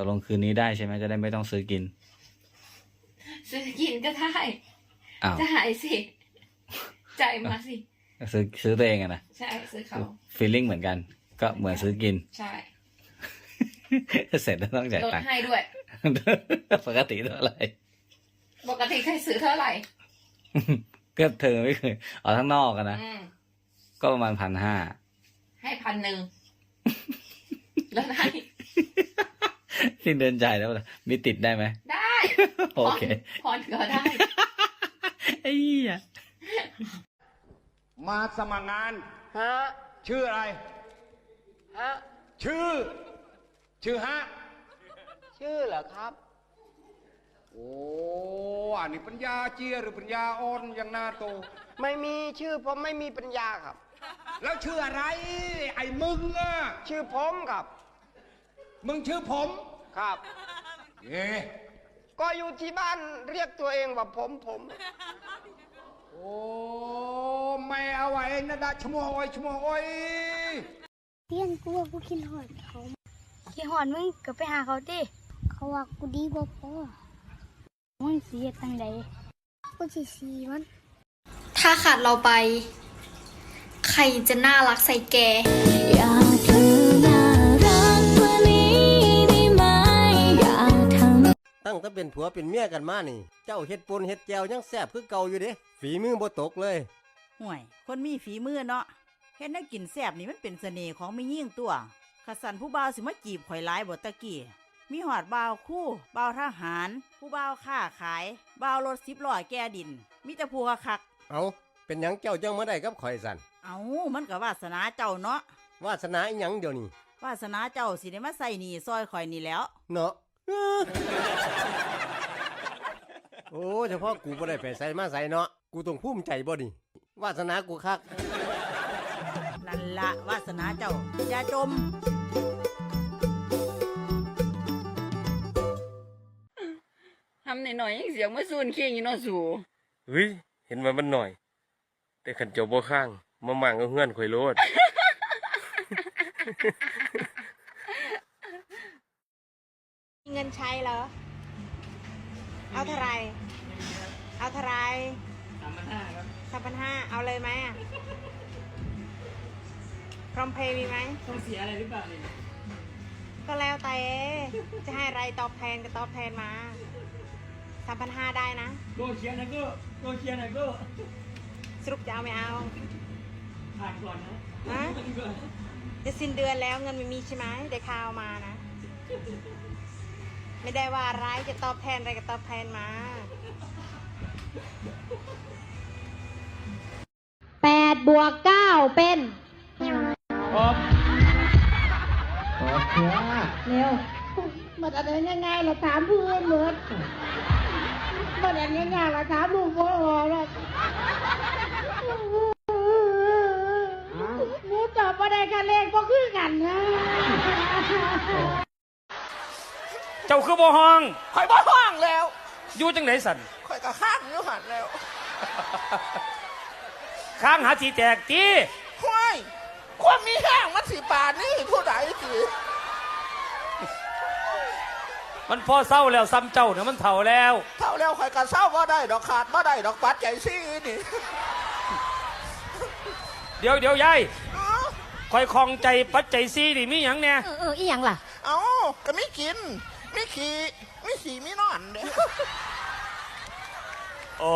ตกลงคืนนี้ได้ใช่ไหมจะได้ไม่ต้องซื้อกิน ซื้อกินก็ได้อ้าวจะหายสิ จ่ายมาสิ ซื้อซื้อตัวเองอะนะใช่ซื้อเขาฟีลลิ่งเหมือนกัน ก็เหมือนซื้อกิน ใช่เสร็จแล้วต้องจ่ายลดตังค์ให้ด้วย ปกติเท่าไหร่ปกติเคยซื้อเท่าไหร่ก็เธอไม่เคยเอาทั้งนอกกันนะอืมก็ประมาณพันห้าให้พันหนึ่งลดให้ สิ้นเดือนจ่ายแล้วเหรอมีติดได้ไหม ได้โอเค ผ่อนก็ได้ไอ้เหี้ยมาสมัครงาน ฮะ ชื่ออะไร ฮะ ชื่อ ชื่อฮะ ชื่อเหรอครับ โอ้ อันนี้ปัญญาเจียหรือปัญญาอ่อนอย่างหน้าโต ไม่มีชื่อผมไม่มีปัญญาครับ แล้วชื่ออะไร ไอ้มึงอะชื่อผมครับ มึงชื่อผม ครับ เย่ก็อยู่ที่บ้านเรียกตัวเองว่าผมผม โอ้ไม่เอาไว้นะดาชะโมโอ้อยชะโมโอ้อยเพื่อนกูว่ากูคิดหอดเขาคิดหอดมึงก็ไปหาเขาดิเขาว่ากูดีบ่พอมึงเสียตังใดกูสิสีมันถ้าขาดเราไป ใครจะน่ารักใส่แก อยากเธอ ตั้งแต่เป็นผัวเป็นเมียกันมานี่ เจ้าเฮ็ดปนเฮ็ดแจวยังแซ่บคือเก่าอยู่เด้ฝีมือบ่ตกเลยห่วย คนมีฝีมือเนาะเฮ็ดให้กินแซ่บนี่มันเป็นเสน่ห์ของไม่ยิ่งตัวขสันผู้บ่าวสิมาจีบข่อยหลายบ่ตะกี้มีหอดบ่าวคู่บ่าวทหาร ผู้บ่าวค้าขายบ่าวรถสิบล้อแก่ดิน มีแต่ผู้คัก เอาเป็นหยังเจ้าจังมาได้กับข่อยสันๆเอามันก็วาสนาเจ้าเนาะวาสนาอีหยังเดี๋ยวนี้วาสนาเจ้าสิได้มาใส่หนี่ซอยข่อยนี่แหล้ว เนาะ โอ้เฉพาะกูบ่ได้ไปใส่มาใส่เนาะกูต้องภูมิใจบ่นี่วาสนากูคักนั่นละวาสนาเจ้าอย่าจม ทำหน่อยๆยังเสียงมาซูนเคียงอยู่เนอสูเฮ้ย เห็นว่ามันหน่อย แต่ขันเจ้าบ่ข้าง มามั่งเอาเงื่อนข่อยโลด มีเงินใช้เหรอ เอาเท่าไหรเอาเท่าไหรสามพันห้าครับสามพันห้าเอาเลยไหมอะพร้อมเพย์มีไหม ต้องเสียอะไรหรือเปล่าเนี่ยก็แล้วแต่จะให้อะไรตอบแทนก็ตอบแทนมาสามพันห้าได้นะ โกเชียร์นะก็โกเชียร์นะก็สรุปจะเอาไม่เอา ผ่านก่อนนะจะสิ้นเดือนแล้วเงินไม่มีใช่ไหมเดี๋ยวข่าวมานะ ไม่ได้ว่าร้ายจะตอบแทนอะไรก็ตอบแทนมาแปดบวกเก้าเป็นเร็วมันอะไรง่ายๆเราถามเพื่อนเหมือนมันอะไรง่ายๆเราถามลูกพ่อแล้วหนูตอบมาได้กันเลขก็คือกันนะ เจ้าคือบ่ห้อง ข่อยบ่ห้องแล้ว อยู่จังไหนสันข่อยก็ข้างอยู่หันแล้วข้างหาสีแตกตีห้วยความมีแห้งมันสิบาทนี่ผู้ใดสิมันพอเศร้าแล้วซ้ำเจ้าเนี่ยมันเถ่าแล้วเท่าแล้วข่อยก็เศร้าบ่ได้ดอกขาดบ่ได้ดอกปัดใจซี่นี่เดี๋ยวเดี๋ยวยายเอ้าคอยคลองใจปัจจัยซีนี่มีหยังเนี่ยเออเอออีหยังล่ะ เอ้าก็ไม่กิน ไม่ขี่ไม่ขี่ไม่นอนเด้อ โอ้